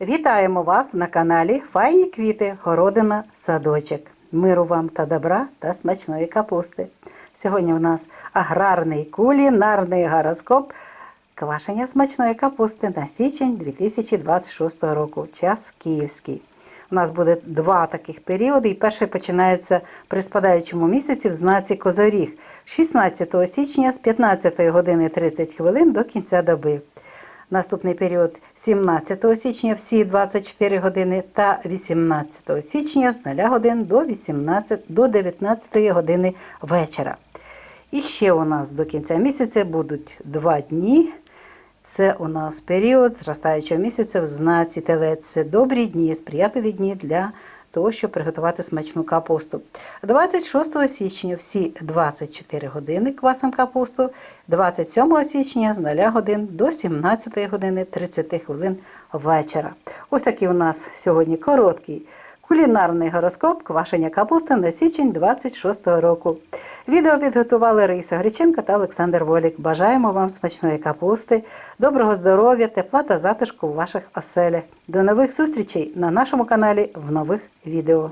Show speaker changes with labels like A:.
A: Вітаємо вас на каналі Файні квіти, городина, садочок. Миру вам та добра та смачної капусти. Сьогодні у нас аграрний кулінарний гороскоп квашення смачної капусти на січень 2026 року. Час київський. У нас буде два таких періоди. І перший починається при спадаючому місяці в знаці Козоріг 16 січня з 15 години 30 хвилин до кінця доби. Наступний період 17 січня всі 24 години та 18 січня з 0 годин до 18 до 19 години вечора. І ще у нас до кінця місяця будуть два дні. Це у нас період зростаючого місяця в знаці Телець. Це добрі дні, сприятливі дні для того, щоб приготувати смачну капусту. 26 січня всі 24 години квасом капусту, 27 січня з 0 годин до 17 години 30 хвилин вечора. Ось такий у нас сьогодні короткий кулінарний гороскоп квашення капусти на січень 26 року. Відео підготували Раїса Гриченко та Олександр Волік. Бажаємо вам смачної капусти, доброго здоров'я, тепла та затишку в ваших оселях. До нових зустрічей на нашому каналі в нових відео.